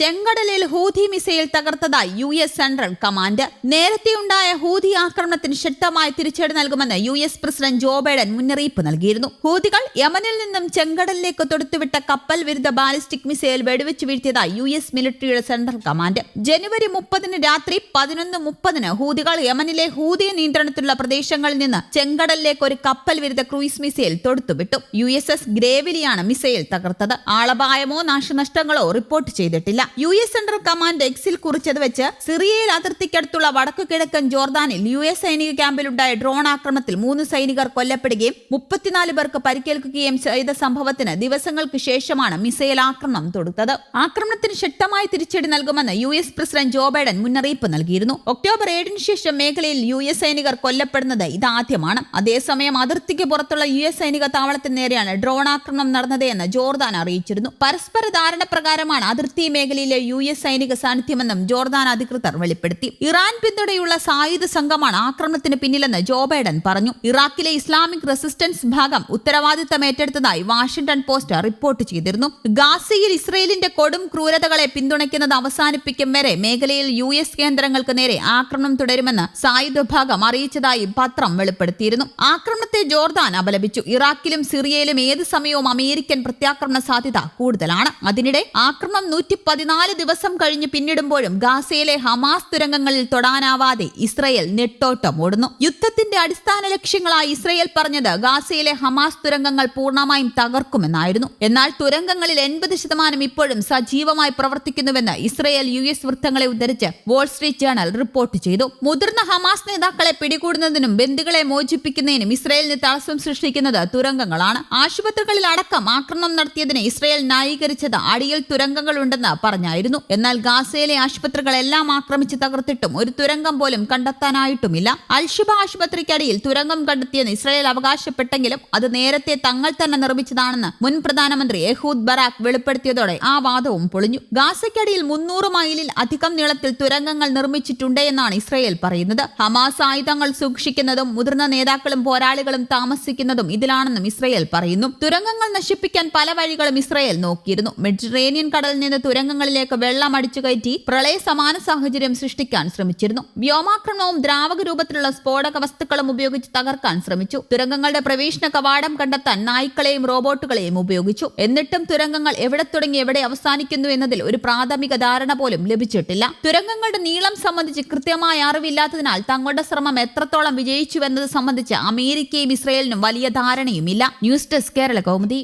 ചെങ്കടലിൽ Houthi missile തകർത്തതായി U S central command. നേരത്തെയുണ്ടായ ഹൂതി ആക്രമണത്തിന് ശക്തമായ തിരിച്ചടി നൽകുമെന്ന് U S president Joe Biden മുന്നറിയിപ്പ് നൽകിയിരുന്നു. ഹൂതികൾ യമനിൽ നിന്നും ചെങ്കടലിലേക്ക് തൊടുത്തുവിട്ട കപ്പൽ വിരുദ്ധ ബാലിസ്റ്റിക് മിസൈൽ വെടിവെച്ച് വീഴ്ത്തിയതായി യു എസ് മിലിറ്ററിയുടെ സെൻട്രൽ കമാൻഡ്. ജനുവരി മുപ്പതിന് രാത്രി പതിനൊന്ന് മുപ്പതിന് ഹൂതികൾ യമനിലെ ഹൂതി നിയന്ത്രണത്തിലുള്ള പ്രദേശങ്ങളിൽ നിന്ന് ചെങ്കടലിലേക്ക് ഒരു കപ്പൽ വിരുദ്ധ ക്രൂയിസ് മിസൈൽ തൊടുത്തുവിട്ടു. യു എസ് എസ് ഗ്രേവിലിയാണ് മിസൈൽ തകർത്തത്. ആളപായമോ നാശനഷ്ടങ്ങളോ റിപ്പോർട്ട് ചെയ്തിട്ടില്ല. യു എസ് സെൻട്രൽ കമാൻഡ് എക്സിൽ കുറിച്ചത് വെച്ച് സിറിയയിൽ അതിർത്തിക്കടുത്തുള്ള വടക്കു കിഴക്കൻ ജോർദാനിൽ യു എസ് സൈനിക ക്യാമ്പിലുണ്ടായ ഡ്രോൺ ആക്രമണത്തിൽ മൂന്ന് സൈനികർ കൊല്ലപ്പെടുകയും മുപ്പത്തിനാല് പേർക്ക് പരിക്കേൽക്കുകയും ചെയ്ത സംഭവത്തിന് ദിവസങ്ങൾക്ക് ശേഷമാണ് മിസൈൽ ആക്രമണം തൊടുത്തത്. ആക്രമണത്തിന് ശക്തമായി തിരിച്ചടി നൽകുമെന്ന് U S president Joe Biden മുന്നറിയിപ്പ് നൽകിയിരുന്നു. ഒക്ടോബർ ഏഴിന് ശേഷം മേഖലയിൽ യു എസ് സൈനികർ കൊല്ലപ്പെടുന്നത് ഇതാദ്യമാണ്. അതേസമയം അതിർത്തിക്ക് പുറത്തുള്ള യു എസ് സൈനിക താവളത്തിന് നേരെയാണ് ഡ്രോൺ ആക്രമണം നടന്നത് എന്ന് ജോർദാൻ അറിയിച്ചിരുന്നു. പരസ്പര ധാരണ പ്രകാരമാണ് അതിർത്തി മേഖലയിലെ യു എസ് സൈനിക സാന്നിധ്യമെന്നും ജോർദാൻ അധികൃതർ വെളിപ്പെടുത്തി. ഇറാൻ പിന്തുണയുള്ള സായുധ സംഘമാണ് ആക്രമണത്തിന് പിന്നിലെന്ന് ജോ ബൈഡൻ പറഞ്ഞു. ഇറാഖിലെ ഇസ്ലാമിക് റെസിസ്റ്റൻസ് ഭാഗം ഉത്തരവാദിത്തം ഏറ്റെടുത്തതായി വാഷിംഗ്ടൺ പോസ്റ്റ് റിപ്പോർട്ട് ചെയ്തിരുന്നു. ഗാസയിൽ ഇസ്രയേലിന്റെ കൊടും ക്രൂരതകളെ പിന്തുണയ്ക്കുന്നത് അവസാനിപ്പിക്കും വരെ മേഖലയിൽ യു എസ് കേന്ദ്രങ്ങൾക്ക് നേരെ ആക്രമണം തുടരുമെന്ന് സായുധ ഭാഗം അറിയിച്ചതായി പത്രം വെളിപ്പെടുത്തിയിരുന്നു. ആക്രമണത്തെ ജോർദാൻ അപലപിച്ചു. ഇറാഖിലും സിറിയയിലും ഏത് സമയവും അമേരിക്കൻ പ്രത്യാക്രമണ സാധ്യത കൂടുതലാണ്. അതിനിടെ ആക്രമണം നൂറ്റി പതിനാല് ദിവസം കഴിഞ്ഞ് പിന്നിടുമ്പോഴും ഗാസയിലെ ഹമാസ് തുരങ്കങ്ങളിൽ തൊടാനാവാതെ ഇസ്രയേൽ നെട്ടോട്ടം ഓടുന്നു. യുദ്ധത്തിന്റെ അടിസ്ഥാന ലക്ഷ്യങ്ങളായി ഇസ്രയേൽ പറഞ്ഞത് ഗാസയിലെ ഹമാസ് തുരങ്കങ്ങൾ പൂർണമായും തകർക്കുമെന്നായിരുന്നു. എന്നാൽ തുരങ്കങ്ങളിൽ എൺപത് ശതമാനം ഇപ്പോഴും സജീവമായി പ്രവർത്തിക്കുന്നുവെന്ന് ഇസ്രയേൽ യു എസ് വൃത്തങ്ങളെ ഉദ്ധരിച്ച് വാൾസ്ട്രീറ്റ് ജേണൽ റിപ്പോർട്ട് ചെയ്തു. മുതിർന്ന ഹമാസ് നേതാക്കളെ പിടികൂടുന്നതിനും ബന്ധുക്കളെ മോചിപ്പിക്കുന്നതിനും ഇസ്രയേലിന് തടസ്സം സൃഷ്ടിക്കുന്നത് തുരങ്കങ്ങളാണ്. ആശുപത്രികളിൽ അടക്കം ആക്രമണം നടത്തിയതിനെ ഇസ്രയേൽ ന്യായീകരിച്ചത് അടിയിൽ തുരങ്കങ്ങളുണ്ടെന്ന് പറഞ്ഞായിരുന്നു. എന്നാൽ ഗാസയിലെ ആശുപത്രികളെല്ലാം ആക്രമിച്ച് തകർത്തിട്ടും ഒരു തുരങ്കം പോലും കണ്ടെത്താനായിട്ടുമില്ല. അൽഷിബ ആശുപത്രിക്കടിയിൽ തുരങ്കം കണ്ടെത്തിയെന്ന് ഇസ്രായേൽ അവകാശപ്പെട്ടെങ്കിലും അത് നേരത്തെ തങ്ങൾ തന്നെ നിർമ്മിച്ചതാണെന്ന് മുൻ പ്രധാനമന്ത്രി എഹൂദ് ബറാഖ് വെളിപ്പെടുത്തിയതോടെ ആ വാദവും പൊളിഞ്ഞു. ഗാസയ്ക്കടിയിൽ മുന്നൂറ് മൈലിൽ അധികം നീളത്തിൽ തുരങ്കങ്ങൾ നിർമ്മിച്ചിട്ടുണ്ട് എന്നാണ് ഇസ്രായേൽ പറയുന്നത്. ഹമാസ് ആയുധങ്ങൾ സൂക്ഷിക്കുന്നതും മുതിർന്ന നേതാക്കളും പോരാളികളും താമസിക്കുന്നതും ഇതിലാണെന്നും ഇസ്രായേൽ പറയുന്നു. തുരങ്കങ്ങൾ നശിപ്പിക്കാൻ പല വഴികളും ഇസ്രായേൽ നോക്കിയിരുന്നു. മെഡിറ്ററേനിയൻ കടലിൽ നിന്ന് തുരങ്കങ്ങളിലേക്ക് വെള്ളം അടിച്ചു കയറ്റി പ്രളയ സമാന സാഹചര്യം സൃഷ്ടിക്കാൻ ശ്രമിച്ചിരുന്നു. വ്യോമാക്രമണവും ദ്രാവക രൂപത്തിലുള്ള സ്ഫോടക വസ്തുക്കളും ഉപയോഗിച്ച് തകർക്കാൻ ശ്രമിച്ചു. തുരങ്കങ്ങളുടെ പ്രവേശന കവാടം കണ്ടെത്താൻ നായ്ക്കളെയും റോബോട്ടുകളെയും ഉപയോഗിച്ചു. എന്നിട്ടും തുരങ്കങ്ങൾ എവിടെ തുടങ്ങി എവിടെ അവസാനിക്കുന്നു എന്നതിൽ ഒരു പ്രാഥമിക ധാരണ പോലും ലഭിച്ചിട്ടില്ല. തുരങ്കങ്ങളുടെ നീളം സംബന്ധിച്ച് കൃത്യമായ അറിവില്ലാത്തതിനാൽ തങ്ങളുടെ ശ്രമം എത്രത്തോളം വിജയിച്ചുവെന്നത് സംബന്ധിച്ച് അമേരിക്കയും ഇസ്രയേലിനും വലിയ ധാരണയുമില്ല. News desk Kerala Kaumudi.